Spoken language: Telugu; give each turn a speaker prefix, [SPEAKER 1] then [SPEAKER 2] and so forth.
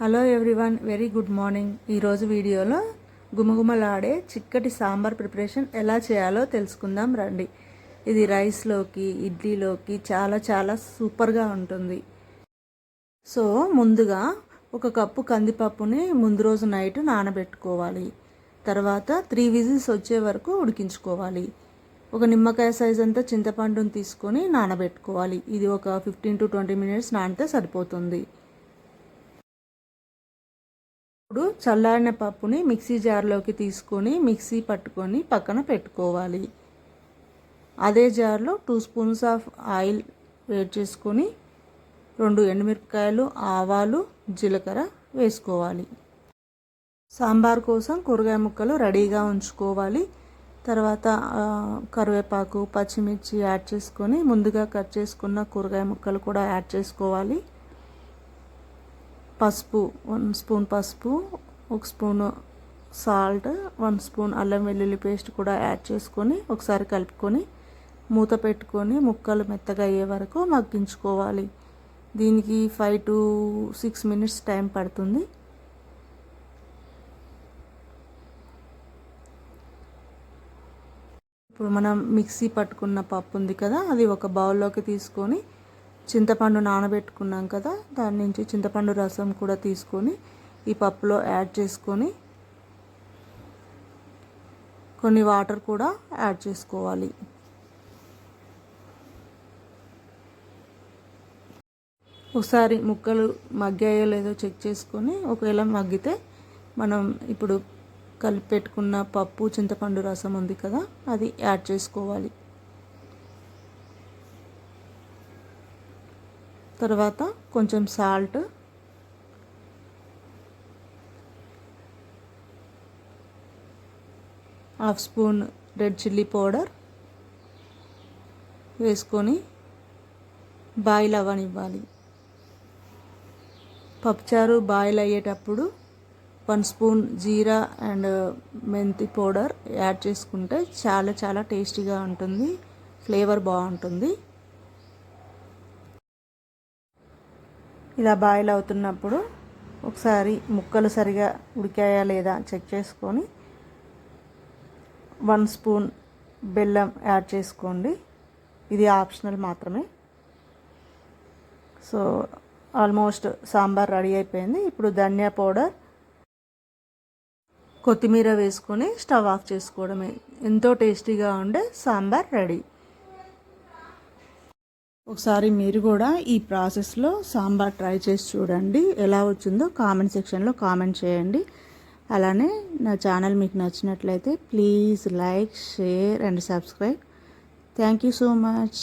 [SPEAKER 1] Hello everyone very good morning ఈరోజు వీడియోలో గుమగుమలాడే చిక్కటి సాంబార్ ప్రిపరేషన్ ఎలా చేయాలో తెలుసుకుందాం రండి. ఇది రైస్లోకి ఇడ్లీలోకి చాలా చాలా సూపర్గా ఉంటుంది. సో ముందుగా ఒక కప్పు కందిపప్పుని ముందు రోజు నైట్ నానబెట్టుకోవాలి. తర్వాత త్రీ విజిల్స్ వచ్చే వరకు ఉడికించుకోవాలి. ఒక నిమ్మకాయ సైజ్ అంతా చింతపండుని తీసుకొని నానబెట్టుకోవాలి. ఇది ఒక ఫిఫ్టీన్ టు ట్వంటీ మినిట్స్ నానితే సరిపోతుంది. ఇప్పుడు చల్లారిన పప్పుని మిక్సీ జార్లోకి తీసుకొని మిక్సీ పట్టుకొని పక్కన పెట్టుకోవాలి. అదే జార్లో టూ స్పూన్స్ ఆఫ్ ఆయిల్ వేడి చేసుకొని రెండు ఎండుమిరపకాయలు ఆవాలు జీలకర్ర వేసుకోవాలి. సాంబార్ కోసం కూరగాయ ముక్కలు రెడీగా ఉంచుకోవాలి. తర్వాత కరివేపాకు పచ్చిమిర్చి యాడ్ చేసుకొని ముందుగా కట్ చేసుకున్న కూరగాయ ముక్కలు కూడా యాడ్ చేసుకోవాలి. పసుపు వన్ స్పూన్ పసుపు ఒక స్పూన్ సాల్ట్ వన్ స్పూన్ అల్లం వెల్లుల్లి పేస్ట్ కూడా యాడ్ చేసుకొని ఒకసారి కలుపుకొని మూత పెట్టుకొని ముక్కలు మెత్తగా అయ్యే వరకు మగ్గించుకోవాలి. దీనికి five to six minutes time పడుతుంది. ఇప్పుడు మనం మిక్సీ పట్టుకున్న పప్పు ఉంది కదా అది ఒక బౌల్లోకి తీసుకొని చింతపండు నానబెట్టుకున్నాం కదా దాని నుంచి చింతపండు రసం కూడా తీసుకొని ఈ పప్పులో యాడ్ చేసుకొని కొన్ని వాటర్ కూడా యాడ్ చేసుకోవాలి. ఒకసారి ముక్కలు మగ్గాయో లేదో చెక్ చేసుకొని ఒకవేళ మగ్గితే మనం ఇప్పుడు కలిపి పెట్టుకున్న పప్పు చింతపండు రసం ఉంది కదా అది యాడ్ చేసుకోవాలి. తర్వాత కొంచెం salt half spoon red chilli powder వేసుకొని బాయిల్ అవ్వనివ్వాలి. పప్పుచారు బాయిల్ అయ్యేటప్పుడు వన్ స్పూన్ జీరా అండ్ మెంతి పౌడర్ యాడ్ చేసుకుంటే చాలా చాలా టేస్టీగా ఉంటుంది ఫ్లేవర్ బాగుంటుంది. ఇలా బాయిల్ అవుతున్నప్పుడు ఒకసారి ముక్కలు సరిగా ఉడికాయా లేదా చెక్ చేసుకొని వన్ స్పూన్ బెల్లం యాడ్ చేసుకోండి. ఇది ఆప్షనల్ మాత్రమే. సో ఆల్మోస్ట్ సాంబార్ రెడీ అయిపోయింది. ఇప్పుడు ధనియా పౌడర్ కొత్తిమీర వేసుకొని స్టవ్ ఆఫ్ చేసుకోవడమే. ఎంతో టేస్టీగా ఉండే సాంబార్ రెడీ. ఒకసారి మీరు కూడా ఈ ప్రాసెస్లో సాంబార్ ట్రై చేసి చూడండి. ఎలా వచ్చిందో కామెంట్ సెక్షన్లో కామెంట్ చేయండి. అలానే నా ఛానల్ మీకు నచ్చినట్లయితే please like share and subscribe. Thank you so much.